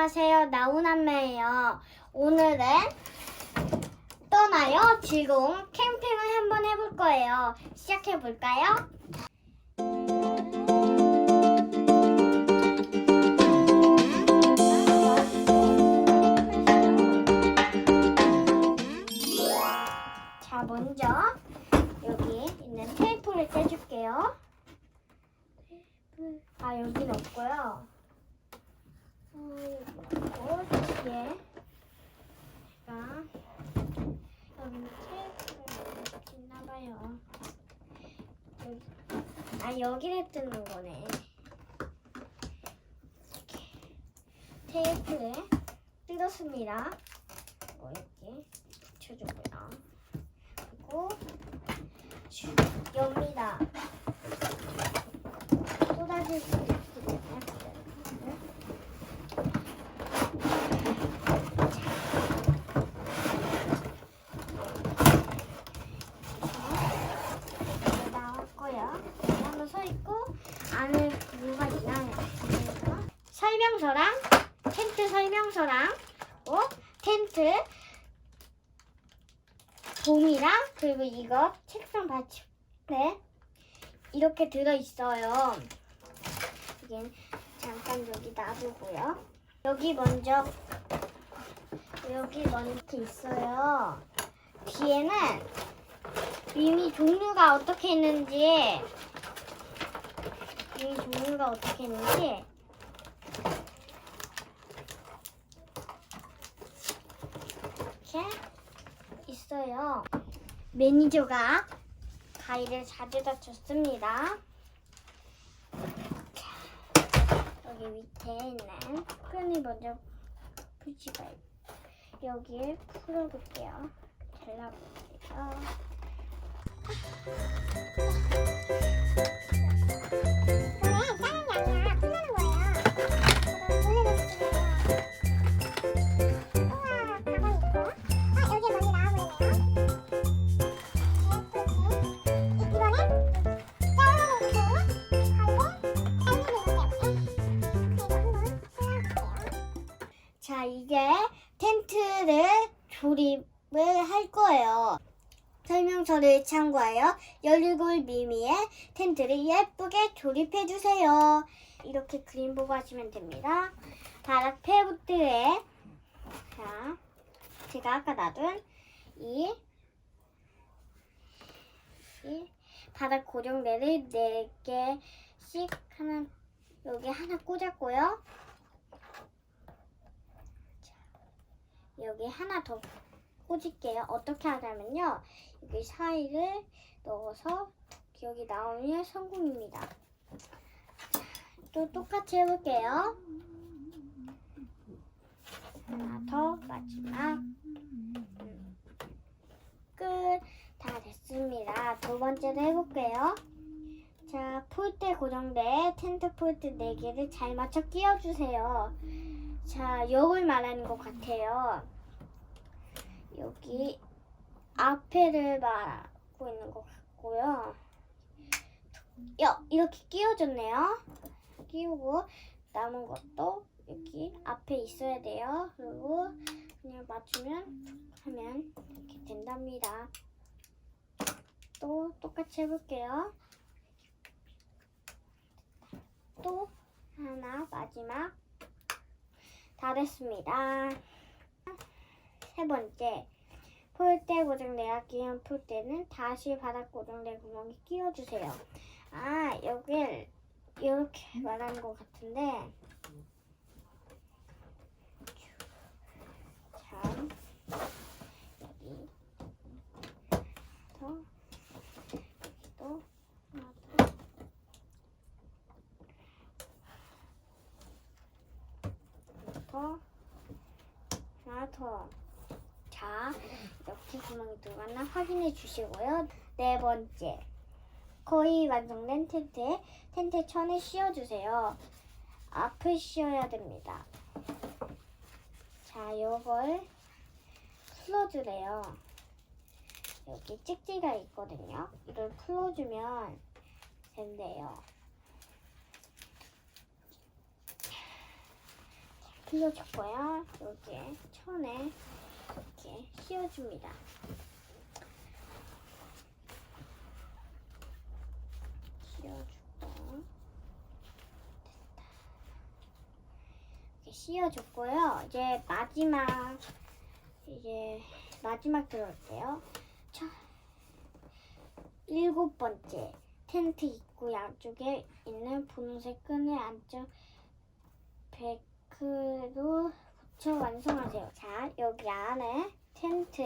안녕하세요. 나훈남매예요. 오늘은 떠나요. 즐거운 캠핑을 한번 해볼 거예요. 시작해 볼까요? 자, 먼저 여기 있는 테이프를 떼줄게요. 아, 여기는 없고요. 어, 제가 여기 테이프가 있나봐요. 여기, 아 여기를 뜯는 거네. 이렇게 테이프를 뜯었습니다. 어, 이렇게 붙여주고요. 그리고 쭉 엽니다. 쏟아질 수때문에. 나왔고요. 한번 서 있고 안에 뭐가 있나 설명서랑 텐트 설명서랑 어? 텐트 봄이랑 그리고 이거 책상 받침대 이렇게 들어 있어요. 이게 잠깐 여기 놔두고요. 여기 먼저 여기 먼저 이렇게 있어요. 뒤에는 이미 종류가 어떻게 있는지 이미 종류가 어떻게 있는지 이렇게 있어요. 매니저가 가위를 자주다 줬습니다. 여기 밑에 있는 끈이 먼저 풀지가 여기에 풀어볼게요. 잘라볼게요. 조립을 할 거예요. 설명서를 참고하여 17미미의 텐트를 예쁘게 조립해 주세요. 이렇게 그림 보고 하시면 됩니다. 바닥 페부트에 자, 제가 아까 놔둔 이, 이 바닥 고정대를 4개씩 하나 여기 하나 꽂았고요. 여기 하나 더 꽂을게요. 어떻게 하냐면요. 여기 사이를 넣어서 여기 나오면 성공입니다. 자, 또 똑같이 해볼게요. 하나 더 마지막 음, 끝. 다 됐습니다. 두 번째도 해볼게요. 자, 폴대 고정대 텐트 폴대 4개를 잘 맞춰 끼워주세요. 자, 이걸 말하는 것 같아요. 여기 앞에를 말하고 있는 것 같고요. 여, 이렇게 끼워줬네요. 끼우고 남은 것도 여기 앞에 있어야 돼요. 그리고 그냥 맞추면 하면 이렇게 된답니다. 또 똑같이 해볼게요. 또 하나 마지막 다 됐습니다. 세 번째 폴대 고정대가 끼운 폴대는 다시 바닥 고정대 구멍에 끼워주세요. 아 여길 이렇게 말하는 것 같은데 참 여기 더 또 하나 더 더, 더. 자, 이렇게 구멍이 들어갔나 확인해 주시고요. 네 번째. 거의 완성된 텐트에 텐트 천에 씌워주세요. 앞을 씌워야 됩니다. 자, 요걸 풀어주래요. 여기 찍지가 있거든요. 이걸 풀어주면 된대요. 풀려줬고요. 여기에 천에 이렇게 씌워줍니다. 씌워주고 됐다. 이렇게 씌워줬고요. 이제 마지막 이제 마지막 들어올게요. 자, 일곱 번째 텐트 입구 양쪽에 있는 분홍색 끈을 안쪽 베크로 붙여 완성하세요. 자, 여기 안에 텐트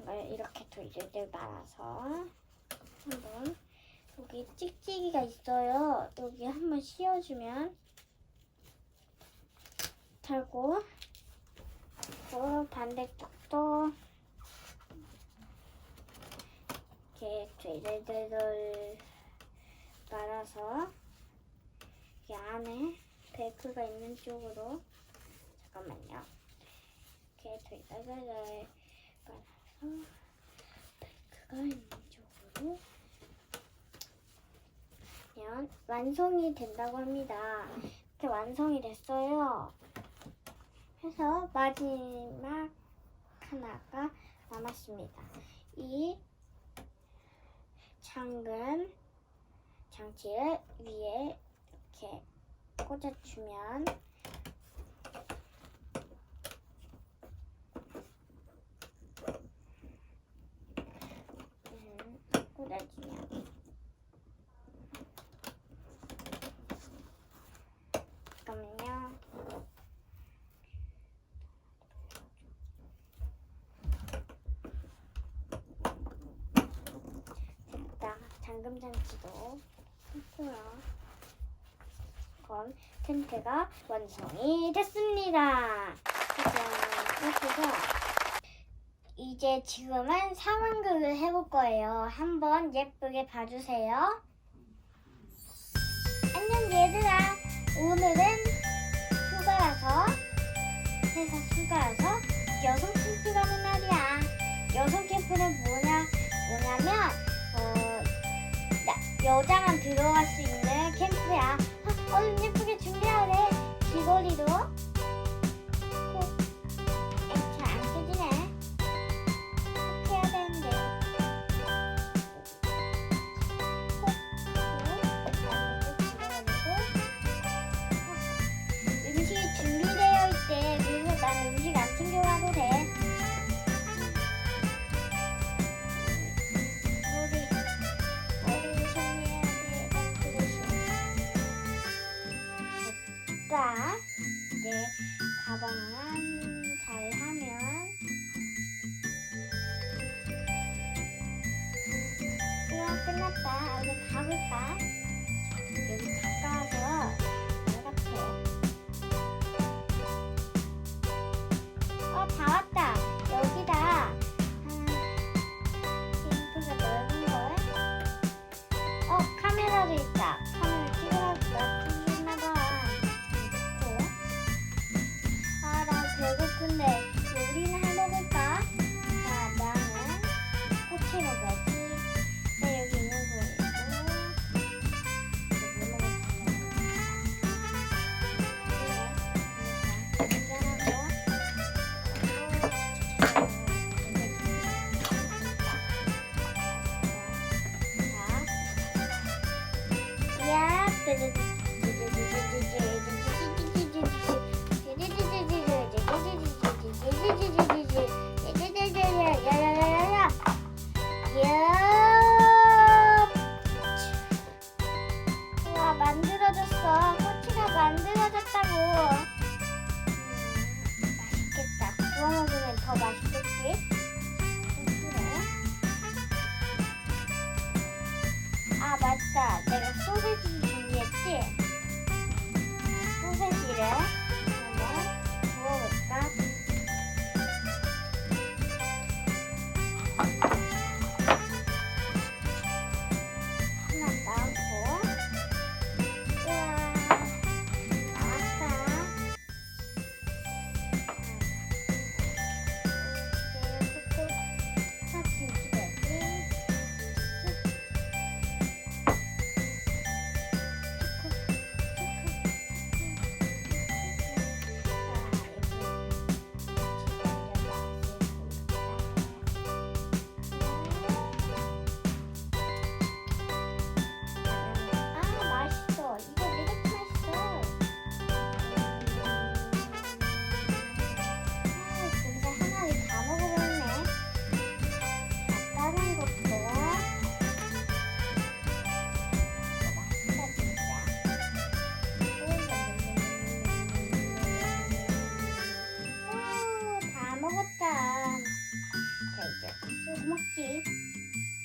이걸 이렇게 돌돌돌 말아서 한번 여기 찍찍이가 있어요. 여기 한번 씌워주면 달고 또 반대쪽도 이렇게 돌돌돌 말아서 이 안에 베이크가 있는 쪽으로 잠깐만요. 이렇게 돌돌돌 말아서 베이크가 있는 쪽으로 면 완성이 된다고 합니다. 이렇게 완성이 됐어요. 해서 마지막 하나가 남았습니다. 이 잠근 장치를 위에 이렇게 꽂아주면 음, 꽂아주면 잠깐만요. 됐다. 잠금 장치도 했고요. 그럼 텐트가 완성이 됐습니다. 짜잔, 이렇게 해서 이제 지금은 상황극을 해볼 거예요. 한번 예쁘게 봐주세요. 안녕 얘들아. 오늘은 휴가라서 회사 휴가라서 여성 캠프 가는 날이야. 여성 캠프는 뭐냐 뭐냐면 어 나- 여자만 들어갈 수 있는 Thank you.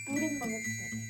물은 먹어도 되네.